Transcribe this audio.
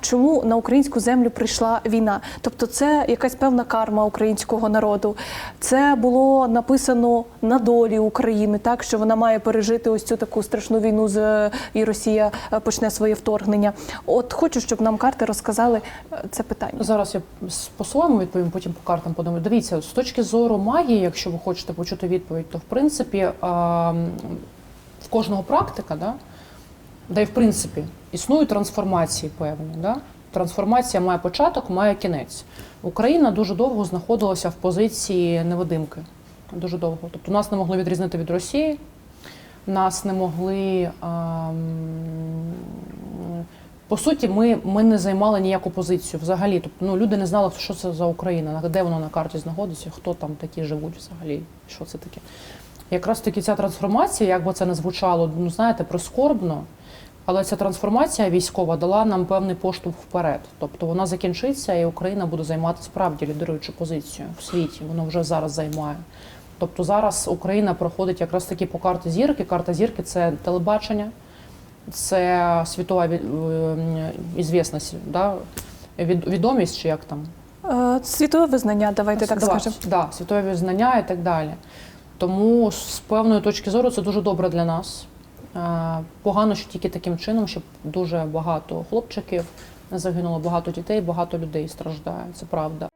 чому на українську землю прийшла війна. Тобто, це якась певна карма українського народу. Це було написано на долі України, так що вона має пережити ось цю таку страшну війну з і Росія е, почне своє вторгнення. От хочу, щоб нам карти розказали е, це питання. Зараз я по-своєму відповім, потім по картам подумаю. Дивіться, з точки зору магії, якщо ви хочете почути відповідь, то в принципі в кожного практика, да, да і в принципі існують трансформації певні. Да? Трансформація має початок, має кінець. Україна дуже довго знаходилася в позиції невидимки. Дуже довго. Тобто нас не могли відрізнити від Росії, нас не могли. А, по суті, ми, ми не займали ніяку позицію взагалі. Тобто ну, люди не знали, що це за Україна, де вона на карті знаходиться, хто там такі живуть взагалі, що це таке. Якраз таки ця трансформація, як би це не звучало, ну знаєте, прискорбно, але ця трансформація військова дала нам певний поштовх вперед. Тобто вона закінчиться, і Україна буде займати справді лідируючу позицію в світі. Воно вже зараз займає. Тобто зараз Україна проходить якраз таки по карті зірки. Карта зірки це телебачення, це світова ві- е, ізвісність, да? відомість чи як там. Е, Світове визнання, давайте так скажемо. Да, світові знання і так далі. Тому з певної точки зору це дуже добре для нас. Е, Погано, що тільки таким чином, щоб дуже багато хлопчиків загинуло, багато дітей, багато людей страждає. Це правда.